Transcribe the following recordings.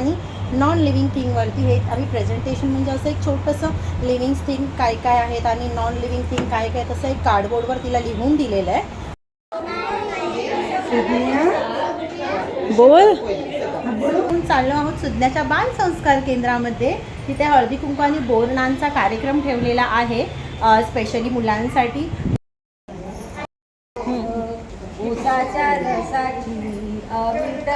आणि non living थिंगवरती हे आम्ही प्रेझेंटेशन म्हणजे असं एक छोटंसं लिव्हिंग थिंग काय काय आहेत आणि नॉन लिव्हिंग थिंग काय काय तसं एक कार्डबोर्डवर तिला लिहून दिलेलं आहे. बोल. आपण चाललो आहोत सुज्ञाच्या बाल संस्कार केंद्रामध्ये. तिथे हळदी कुंकू आणि बोरणांचा कार्यक्रम ठेवलेला आहे स्पेशली मुलांसाठी. रसाची अमृत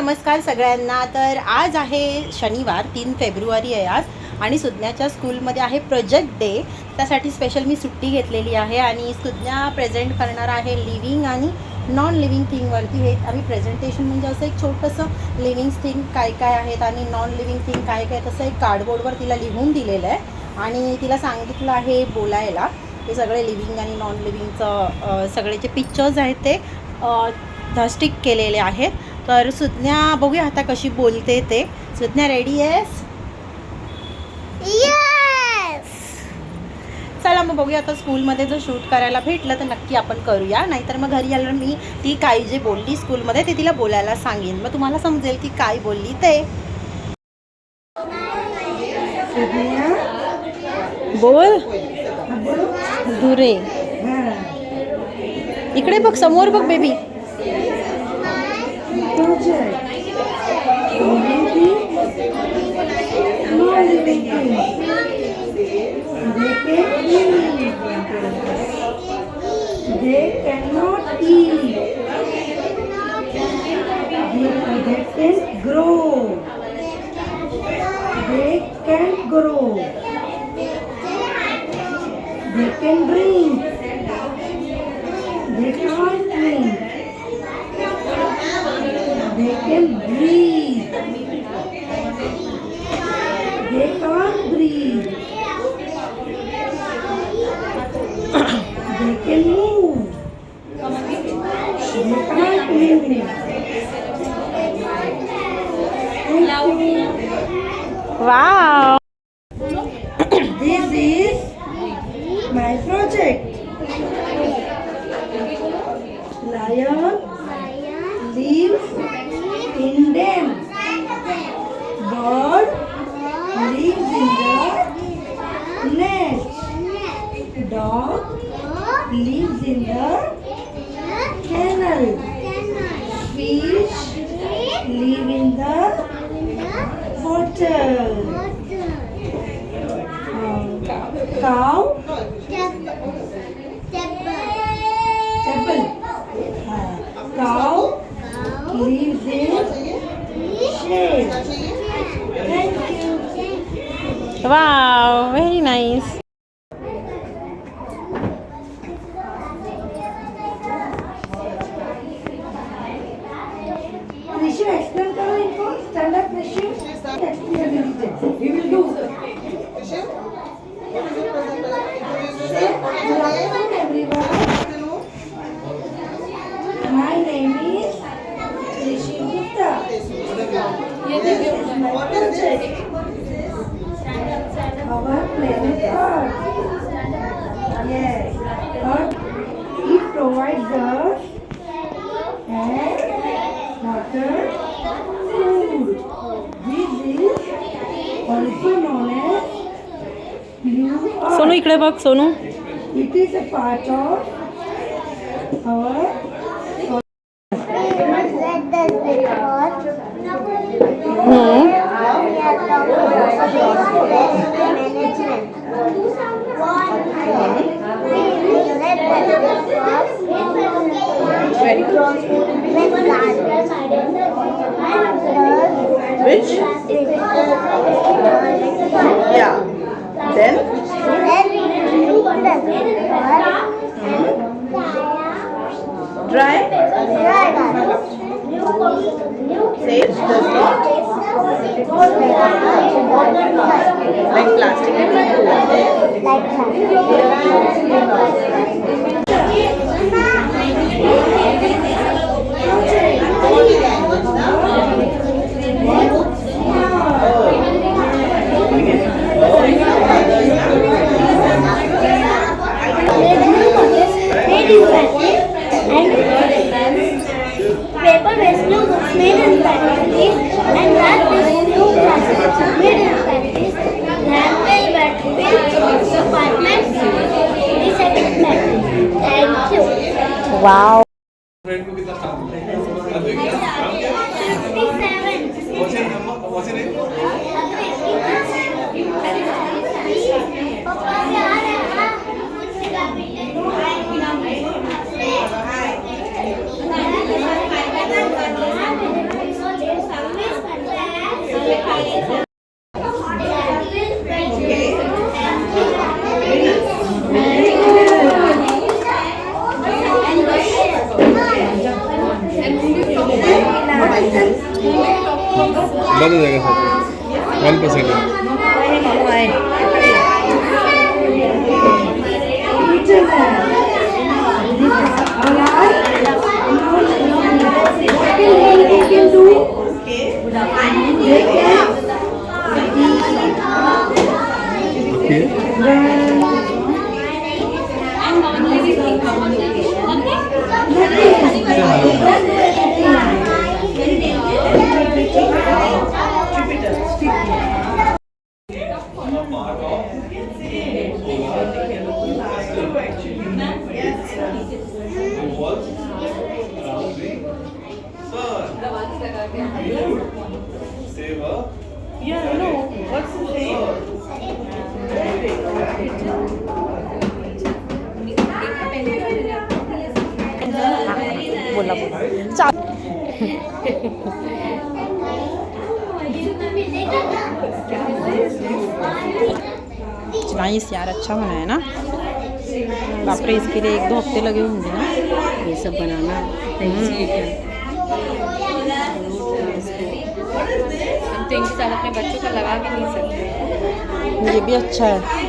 नमस्कार सगळ्यांना. तर आज आहे शनिवार तीन फेब्रुवारी आहे आज आणि सुज्ञाच्या स्कूलमध्ये आहे प्रोजेक्ट डे. त्यासाठी स्पेशल मी सुट्टी घेतलेली आहे आणि सुज्ञा प्रेझेंट करणार आहे लिव्हिंग आणि नॉन लिव्हिंग थिंगवरती हे आम्ही प्रेझेंटेशन म्हणजे असं एक छोटंसं लिव्हिंग थिंग काय काय आहेत आणि नॉन लिव्हिंग थिंग काय काय तसं एक कार्डबोर्डवर तिला लिहून दिलेलं आहे. आणि तिला सांगितलं आहे बोलायला. हे सगळे लिव्हिंग आणि नॉन लिव्हिंगचं सगळे जे पिक्चर्स आहेत ते धस्टिक केलेले आहेत. तर सुज्ञा बघूया आता कशी बोलते ते. सुज्ञा रेडी आहेस? चला मग बघूया आता स्कूलमध्ये जर शूट करायला भेटलं तर नक्की आपण करूया. नाहीतर मग घरी आल्यावर मी ती काही जे बोलली स्कूलमध्ये ते तिला बोलायला सांगेन. मग तुम्हाला समजेल की काय बोलली ते. बोल. धुरे इकडे बघ समोर बघ baby They cannot eat. They, they can grow. They can grow. They can drink. They can breathe. They can't breathe. They can move. They can't move. Thank you. वा This is my project. Lion lives in den. Bird lives in the nest. Dog lives in the cow? Cow Wow, very nice. Our planet Earth. Yes. Earth, it provides us air, water, food. This is also known as blue Sonu earth. इकडे बघ Sonu It is a part of our Which? Yeah. Then? Dry? Dry. Safe? Does not? like plastic like plastic बंद जाएगा सब one percent walls बोला बोला. चा- nice यार अच्छा बना है ना? बाप रे इसके लिए एक दो हफ्ते लगे होंगे ना? ये सब बनाना हम तो इनके साथ अपने बच्चों का लगा भी नहीं सकते। ये भी अच्छा है।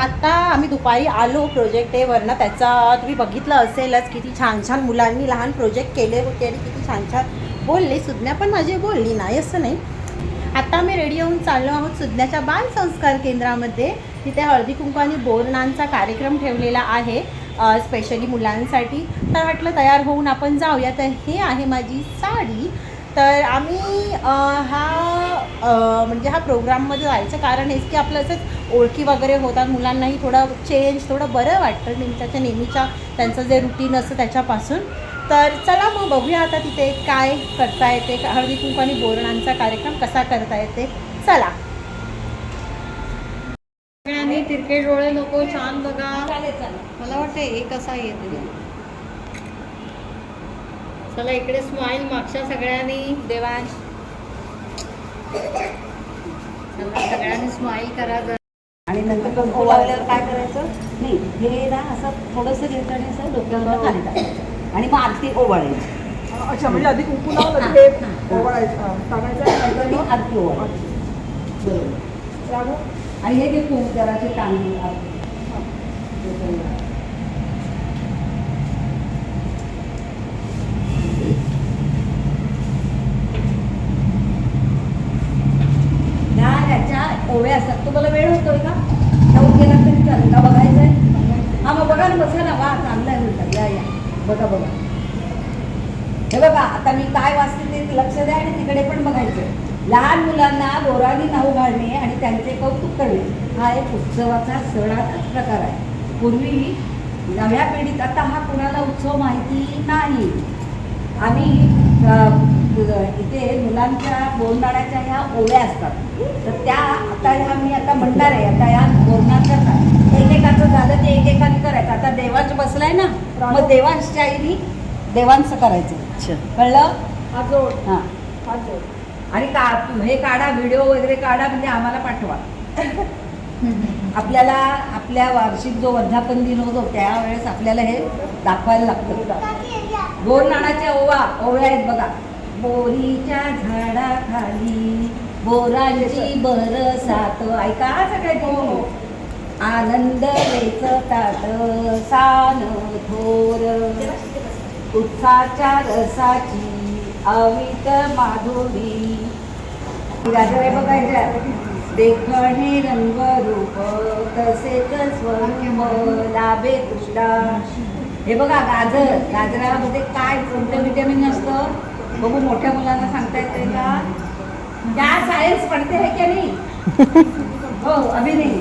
आत्ता आता आम्ही दुपारी आलो प्रोजेक्ट एवरनं त्याचा तुम्ही बघितलं असेलच किती छान छान मुलांनी लहान प्रोजेक्ट केले होते आणि किती छान छान बोलले. सुज्ञा पण माझी बोलली नाही असं नाही. आता आम्ही रेडी होऊन चाललो आहोत सुज्ञाच्या बाल संस्कार केंद्रामध्ये. तिथे हळदी कुंकू आणि बोरणांचा कार्यक्रम ठेवलेला आहे स्पेशली मुलांसाठी. तर म्हटलं तयार होऊन आपण जाऊया. तर हे आहे माझी साडी. तर आम्ही हा म्हणजे हा प्रोग्राममध्ये जायचं कारण हेच की आपलं असंच ओळखी वगैरे होतात मुलांनाही थोडं चेंज थोडं बरं वाटतं. त्यांच्या नेहमीच्या त्यांचं जे रुटीन असतं त्याच्यापासून. तर चला मग बघूया आता तिथे काय करता येते. हळदी कुंकू आणि बोरणांचा कार्यक्रम कसा करता येते. चला. सगळ्यांनी तिरके डोळे नको छान बघा. मला वाटतं एक असा येते चला इकडे स्माईल मागच्या सगळ्यांनी. देवांश. सगळ्यांनी स्माईल करा. आणि नंतर कंकू लावल्यावर काय करायचं? नाही हे ना असं थोडंसं घ्यायचं आणि असं डोक्यावर खाली टाकायचं. आणि मग आरती ओवाळायची. अच्छा म्हणजे आधी कुंकू लावलं ते ओवाळायचं. टाकायचं नंतर मग आरती ओवाळायची. बरोबर. आणि हे जे कुंकू करायचे तांदूळ आरती ते सगळं. ह्या ह्याच्या ओव्या असतात तुम्हाला वेळ होतोय का जाऊन गेला तरी चालेल का बघायचंय हा मग बघा ना बसा ना वा चांगलं आहे म्हणतात या या बघा बघा हे बघा आता मी काय वाचते ते लक्ष द्या आणि तिकडे पण बघायचं लहान मुलांना बोरानी नाव घालणे आणि त्यांचे कौतुक करणे हा एक उत्सवाचा सणाचाच प्रकार आहे. पूर्वी नव्या पिढीत आता हा कुणाला उत्सव माहिती नाही. आम्ही अ, इथे मुलांच्या बोरनाड्याच्या ह्या ओव्या असतात. तर त्या आता ह्या मी आता म्हणणार आहे आता या बोरणाच्या एकेकाचं झालं ते एकेकाने करायचं. आता देवांश बसलाय ना मग देवांशच्या आईनी देवांचं करायचं. कळलं? हां आणि का हे काढा व्हिडिओ वगैरे काढा म्हणजे आम्हाला पाठवा. आपल्याला आपल्या वार्षिक जो वर्धापन दिन होतो त्यावेळेस आपल्याला हे दाखवायला लागतं. गोड नाणाच्या ओवा ओव्या आहेत बघा. बोरीच्या झाडाखाली बोरांची बरसात ऐका सगळे आनंद वेचतात सान थोर. उत्साच्या रसाची अवित माधुरी. राजाबाई बघायच्या देखणे रंगरूप तसेच स्वरूप लाभे तुला हे बघा गाजर. गाजरामध्ये काय कोणतं विटॅमिन असतं? बघू मोठ्या मुलांना सांगता येते का? त्या सायन्स पडते आहे की नाही? हो अभिनय.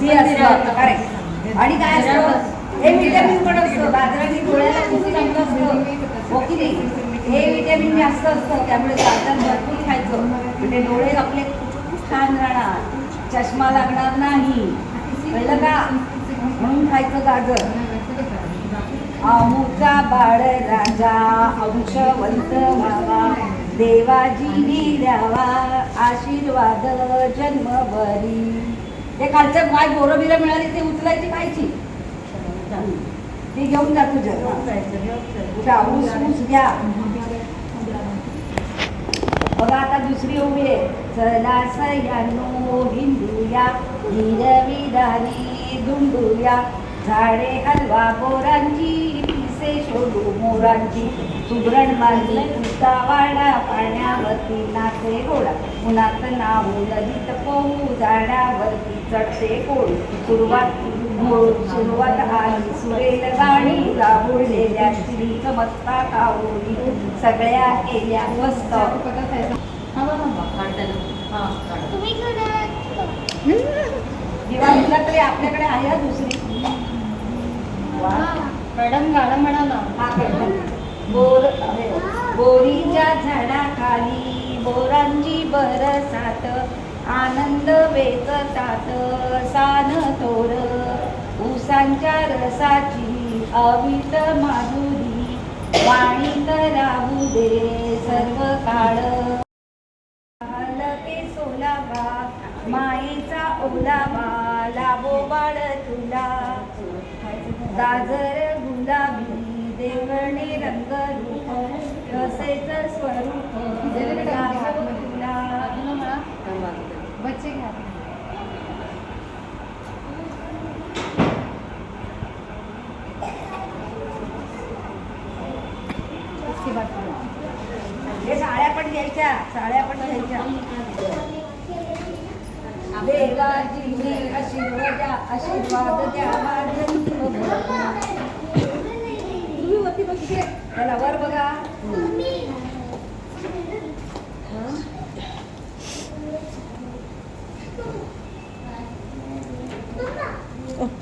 सी असतं करेक्ट आणि काय असतं? हे विटॅमिन पण असतं. गाजराने डोळ्याला किती चांगलं असतं? हो की नाही? हे विटॅमिन जास्त असतं त्यामुळे गाजर भरपूर खायचं. म्हणजे डोळे आपले छान राहणार. चष्मा लागणार नाही. कळलं का? म्हणून खायचं गाजर. अमुचा बाळ राजा अंशवंत व्हावा. देवाजी द्यावा आशीर्वाद जन्मभरी. ते खालचं काय बोरं बिरं मिळाली ते उचलायची खायची? ती घेऊन जा तुझ्या ऊस ऊस घ्या. बघा आता दुसरी उभी आहे. चला सयानो हिंदूया हिरविदारी धुंडूया झाडे हलवा बोरांची पिसे शोधू मोरांची. सुब्रण मारली तुझा वाडा पाण्यावरती नाचे गोडा. उन्हात नाहू ललित पोहू झाडावरती चढते कोण सुरुवात मूळ सुरुवात आली सुरेल गाणी राबुळलेल्या श्री सगळ्या केल्या मस्त तरी आपल्याकडे आहे दुसरी मॅडम गाणं म्हणा ना हा. बोर बोरीच्या झाडाखाली बोरांची बरसात आनंद वेचतात सान तोर ऊसांच्या रसाची अवित माधुरी वाणीत राहू दे सर्व काळ. के सोलावा मायेचा ओलावा लाभो बाळ तुला. गाजर गुलाबी देवणे रंगरूप तसेच स्वरूप लाभो तुला अजून म्हणा बच्चे घ्या. हे साड्या पण घ्यायच्या साड्या पण घ्यायच्या. देवाजी आशीर्वाद आशीर्वाद द्यावा त्याला वर बघा.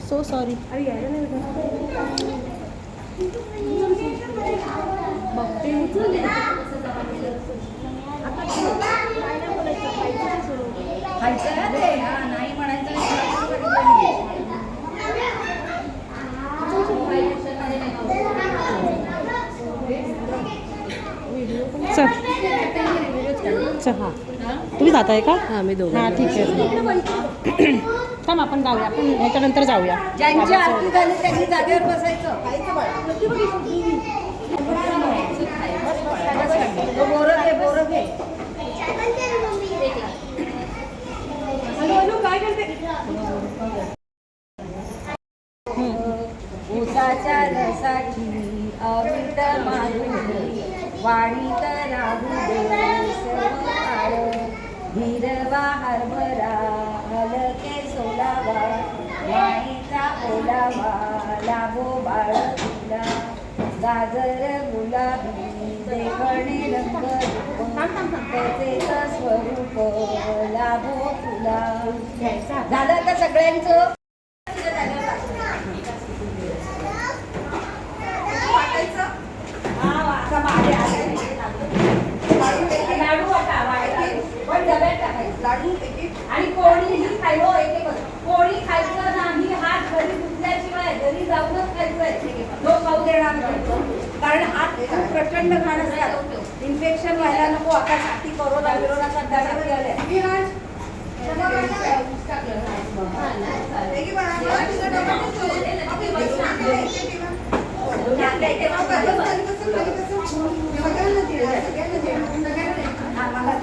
सो सॉरी खायचं ना ते. हा नाही म्हणायचं नाही. चल. चल. हां तुम्ही जात आहे का? हां मी दोघं हां ठीक आहे. थांब आपण जाऊया. आपण ह्याच्यानंतर जाऊया. ज्यांची आरती झाली त्यांनी जागेवर बसायचं. तो बोरं घे बोरं घे. ऊसाच्या रसाची अमृत वाणीत राहू दे हिरवा हरभरा सोलावा वाणीचा ओलावा लाभो बाळ तुला गाजर गुलाबी देवणे रंग त्याचेच स्वरूप लाभो तुला झालं का सगळ्यांचं. लाडू वाटा. पण डब्यात टाकायचे. लाडू. आणि कोणीही खायलो एक कोणी खायचं नाही हात घरी धुतल्याशिवाय घरी जाऊनच खायचं तो खाऊ देणार नाही. कारण हात खूप प्रचंड घाण असतात. इन्फेक्शन व्हायला नको. आता छाती कोरोना बिरोना सध्या सगळे आले आम्हाला